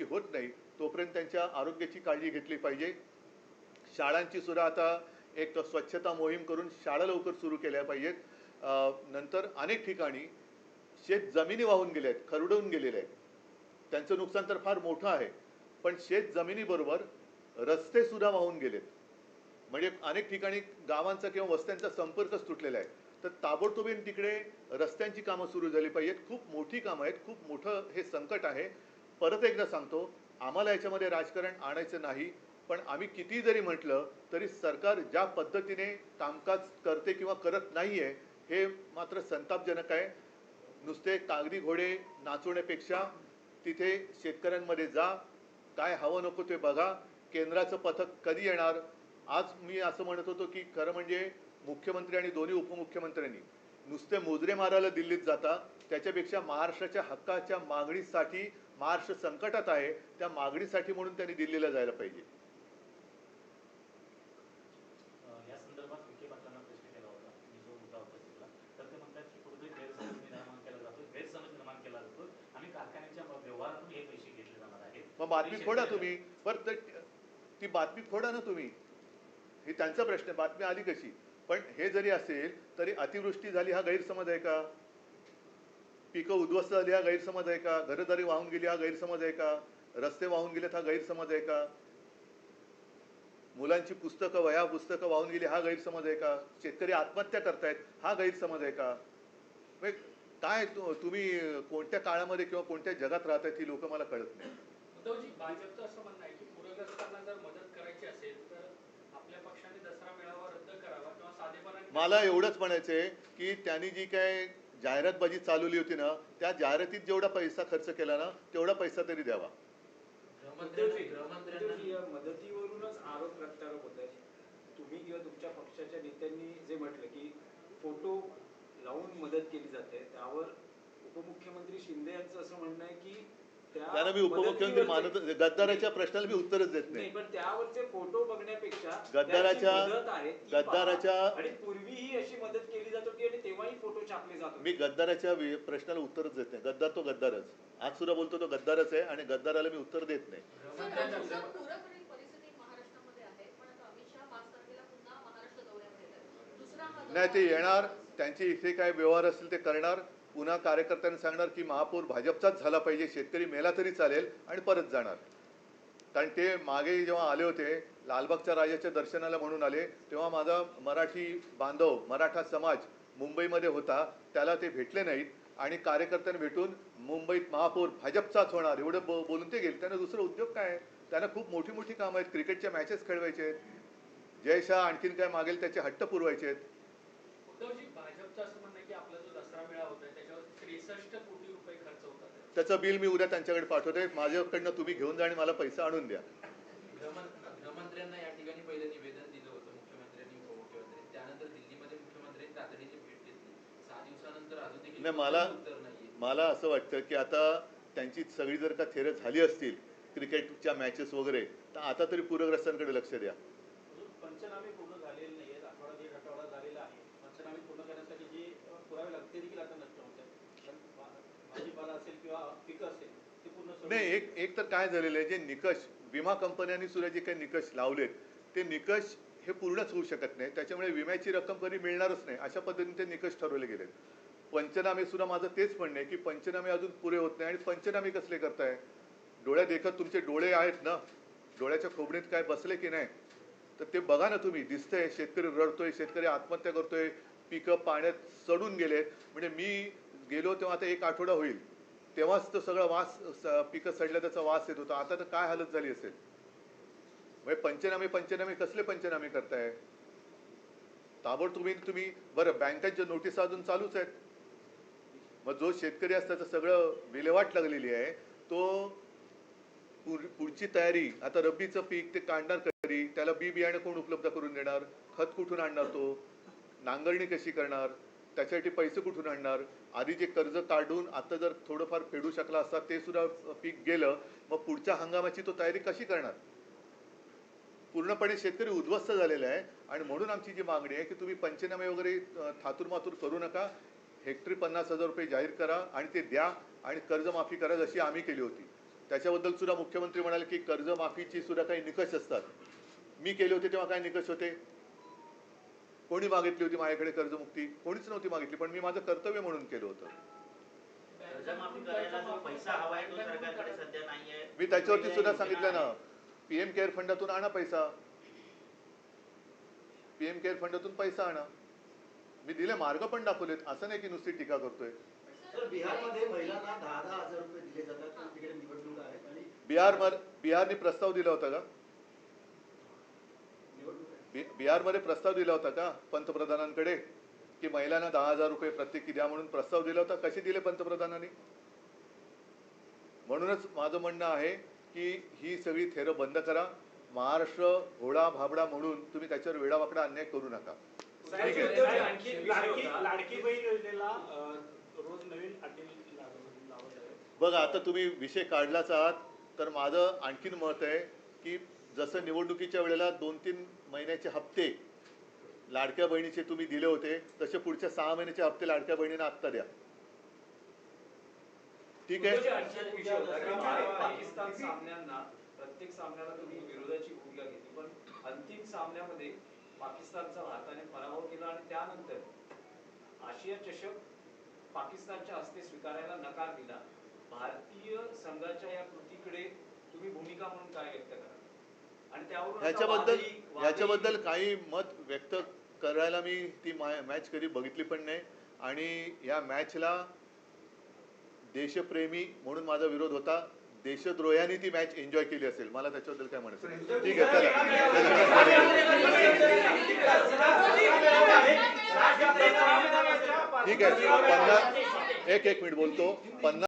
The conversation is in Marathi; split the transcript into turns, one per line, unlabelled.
इतकी होत नाही तोपर्यंत त्यांच्या आरोग्याची काळजी घेतली पाहिजे. शाळांची सुद्धा आता एक स्वच्छता मोहीम करून शाळा लवकर सुरू केल्या पाहिजेत. नंतर अनेक ठिकाणी शेत जमिनी वाहून गेल्या आहेत खरडून गेलेल्या आहेत. त्यांचं नुकसान तर फार मोठं आहे पण शेत जमिनीबरोबर रस्ते सुद्धा वाहून गेलेत. म्हणजे अनेक ठिकाणी गावांचा किंवा वस्त्यांचा संपर्कच तुटलेला आहे. तर ताबडतोबीन तिकडे रस्त्यांची कामं सुरू झाली पाहिजेत. खूप मोठी कामं आहेत खूप मोठं हे संकट आहे. परत एकदा सांगतो आम्हाला याच्यामध्ये राजकारण आणायचं नाही पण आम्ही किती जरी म्हटलं तरी सरकार ज्या पद्धतीने कामकाज करते किंवा करत नाही आहे हे मात्र संतापजनक आहे. नुसते कागदी घोडे नाचवण्यापेक्षा तिथे शेतकऱ्यांमध्ये जा काय हवं नको ते बघा केंद्राचं पथक कधी येणार? आज मी असं म्हणत होतो की खरं म्हणजे मुख्यमंत्री आणि दोन्ही उपमुख्यमंत्र्यांनी नुसते मोजरे मारायला दिल्लीत जाता त्याच्यापेक्षा महाराष्ट्राच्या हक्काच्या मागणीसाठी महाराष्ट्र संकटात आहे त्या मागणीसाठी म्हणून त्यांनी दिल्लीला जायला पाहिजे. मग बातमी फोडा तुम्ही. बरं तर ती बातमी फोडा ना तुम्ही. ही त्यांचा प्रश्न आहे बातमी आली कशी? पण हे जरी असेल तरी अतिवृष्टी झाली हा गैरसमज आहे का? पिकं उद्ध्वस्त झाली हा गैरसमज आहे का? घरदारी वाहून गेली हा गैरसमज आहे का? रस्ते वाहून गेलेत हा गैरसमज आहे का? मुलांची पुस्तकं वह्या पुस्तकं वाहून गेली हा गैरसमज आहे का? शेतकरी आत्महत्या करतायत हा गैरसमज आहे का? म्हणजे काय तु- तुम्ही कोणत्या काळामध्ये किंवा कोणत्या जगात राहतायत ही लोक मला कळत नाही.
उद्धवजी भाजपचं असं म्हणणं आहे की पूरग्रस्तांना जर मदत करायची असेल तर आपल्या पक्षाने दसरा मेळावा रद्द करावा किंवा साधेपणाने
मला एवढंच म्हणायचंय की त्यांनी जी काय जाहिरातबाजी चालवली होती ना त्या जाहिरातीत जेवढा पैसा खर्च केला ना तेवढा पैसा तरी द्यावा.
मदतीवरूनच आरोप प्रत्यारोप होत तुम्ही किंवा तुमच्या पक्षाच्या नेत्यांनी जे म्हटलं की फोटो लावून मदत केली जाते त्यावर उपमुख्यमंत्री शिंदे यांचं असं म्हणणं आहे की त्या
त्यांना मी उपमुख्यमंत्री मानत गद्दाराच्या प्रश्नाला मी उत्तरच देत
नाही. पण त्यावरचे फोटो बघण्यापेक्षा
गद्दाराच्या-. गद्दाराच्या-
आणि पूर्वीही अशी मदत केली जात होती आणि तेव्हाही फोटो छापले जात होते
मी गद्दाराच्या प्रश्नाला उत्तरच देत नाही. गद्दार तो गद्दारच. आज सुद्धा बोलतो तो गद्दारच आहे आणि गद्दाराला मी उत्तर देत नाही.
हा
नाही ते येणार. त्यांचे इथे काय व्यवहार असतील ते करणार. पुन्हा कार्यकर्त्यांना सांगणार की महापौर भाजपचाच झाला पाहिजे शेतकरी मेला तरी चालेल आणि परत जाणार. कारण ते मागे जेव्हा आले होते लालबागच्या राजाच्या दर्शनाला म्हणून आले तेव्हा माझा मराठी बांधव मराठा समाज मुंबईमध्ये होता त्याला ते भेटले नाहीत आणि कार्यकर्त्यांना भेटून मुंबईत महापौर भाजपचाच होणार एवढं बो बोलून ते गेले. त्यांना दुसरं उद्योग काय आहे? त्यांना खूप मोठी मोठी कामं आहेत. क्रिकेटच्या मॅचेस खेळवायचे आहेत. जय शाह आणखीन काय मागेल त्याचे हट्ट पुरवायचे आहेत.
उद्धवजी भाजपचं असं म्हणणं आहे की आपला जो दसरा मेळा होत आहे त्याच्यावर त्रेसष्ट कोटी रुपये खर्च होतात.
त्याचं बिल मी उद्या त्यांच्याकडे पाठवते. माझ्याकडनं तुम्ही घेऊन जा आणि मला पैसा आणून द्या.
गृहमं- गृहमंत्र्यांना या ठिकाणी पहिलं निवेदन दिलं होतं मुख्यमंत्र्यांनी उपमुख्यमंत्री त्यानंतर दिल्लीमध्ये मुख्यमंत्र्यांनी तातडीची भेट घेतली सहा दिवसानंतर अजून देखील
नाही मला मला असं वाटतं की आता त्यांची सगळी जर का थेरं झाली असतील क्रिकेटच्या मॅचेस वगैरे तर आता तरी पूरग्रस्तांकडे लक्ष द्या.
नाही
एक एक तर काय झालेलं आहे जे निकष विमा कंपन्यांनी सुद्धा जे काही निकष लावलेत ते निकष हे पूर्णच होऊ शकत नाही. त्याच्यामुळे विम्याची रक्कम कधी मिळणारच नाही. अशा पद्धतीने ते निकष ठरवले गेलेत. पंचनामे सुद्धा माझं तेच म्हणणं आहे की पंचनामे अजून पुरे होत नाही आणि पंचनामे कसले करताय? डोळ्या देखत तुमचे डोळे आहेत ना? डोळ्याच्या खोबणीत काय बसले की नाही? तर ते बघा ना तुम्ही. दिसतंय शेतकरी रडतोय शेतकरी आत्महत्या करतोय पिकं पाण्यात सडून गेलेत. म्हणजे मी गेलो तेव्हा आता एक आठवडा होईल. तेव्हाच तो सगळा वास पिकं सडल्या त्याचा वास येत होता. आता तर काय हालत झाली असेल? म्हणजे पंचनामे पंचनामे कसले पंचनामे करताय? ताबडतोबी तुम्ही बरं बँकांच्या नोटीस अजून चालूच आहेत. मग जो शेतकरी असतो त्याचं सगळं विल्हेवाट लागलेली आहे. तो पुढची तयारी आता रब्बीचं पीक ते काढणार कधी त्याला बी बियाणे कोण उपलब्ध करून देणार? खत कुठून आणणार तो? नांगरणी कशी करणार? त्याच्यासाठी पैसे कुठून आणणार? आधी जे कर्ज काढून आता जर थोडंफार फेडू शकला असता ते सुद्धा पीक गेलं मग पुढच्या हंगामाची तो तयारी कशी करणार? पूर्णपणे शेतकरी उद्ध्वस्त झालेला आहे. आणि म्हणून आमची जी मागणी आहे की तुम्ही पंचनामे वगैरे अ, थातूरमातूर करू नका. हेक्टरी पन्नास हजार रुपये जाहीर करा आणि ते द्या आणि कर्जमाफी करा जशी आम्ही केली होती. त्याच्याबद्दल सुद्धा मुख्यमंत्री म्हणाले की कर्जमाफीची सुद्धा काही निकष असतात. मी केले होते तेव्हा काय निकष होते? कोणी मागितली होती माझ्याकडे कर्जमुक्ती? कोणीच नव्हती मागितली पण मी माझं कर्तव्य म्हणून केलं होतं. मी त्याच्यावरती सुद्धा सांगितलं ना पीएम केअर फंडातून आणा पैसा. पीएम केअर फंडातून पैसा आणा. मी दिले मार्ग पण दाखवलेत असं नाही की नुसती टीका करतोय. बिहार बिहारने प्रस्ताव दिला होता का? बिहारमध्ये प्रस्ताव दिला होता का पंतप्रधानांकडे? की महिलांना दहा हजार रुपये प्रत्येकी द्या म्हणून प्रस्ताव दिला होता? कसे दिले पंतप्रधानांनी? म्हणूनच माझं म्हणणं आहे की ही सगळी थेरं बंद करा. महाराष्ट्र घोडा भाबडा म्हणून तुम्ही त्याच्यावर वेडावाकडा अन्याय करू नका.
आणखी एक विषय
लाडकी
होता.
लाडकी बहीण योजनेला अं, रोज नवीन अटी लावत लावत आहे
बघा आता तुम्ही विषय काढलाच आहात तर माझं आणखीन मत आहे की जसं निवडणुकीच्या वेळेला दोन तीन महिन्याचे हप्ते लाडक्या बहिणीचे तुम्ही दिले होते तसे पुढच्या सहा महिन्याचे हप्ते लाडक्या बहिणींना आत्ता द्या. ठीक आहे?
पाकिस्तान सामन्यांना प्रत्येक सामन्याला तुम्ही विरोधाची भूमिका घेतली पण अंतिम सामन्यामध्ये पाकिस्तानचा भारताने पराभव केला आणि त्यानंतर आशिया चषक पाकिस्तानच्या हस्ते स्वीकारायला नकार दिला. भारतीय संघाच्या या कृतीकडे तुम्ही भूमिका म्हणून काय व्यक्त करा आणि त्यावरून वादळी-
ह्याच्याबद्दल काही मत व्यक्त करायला मी ती मॅच कधी बघितली पण नाही. आणि या मॅचला देशप्रेमी म्हणून माझा विरोध होता. देशद्रोह्यांनी ती मॅच एन्जॉय केली असेल मला त्याच्याबद्दल काय म्हणायचं. ठीक आहे चला ठीक आहे पन्नास एक एक मिनिट बोलतो पन्नास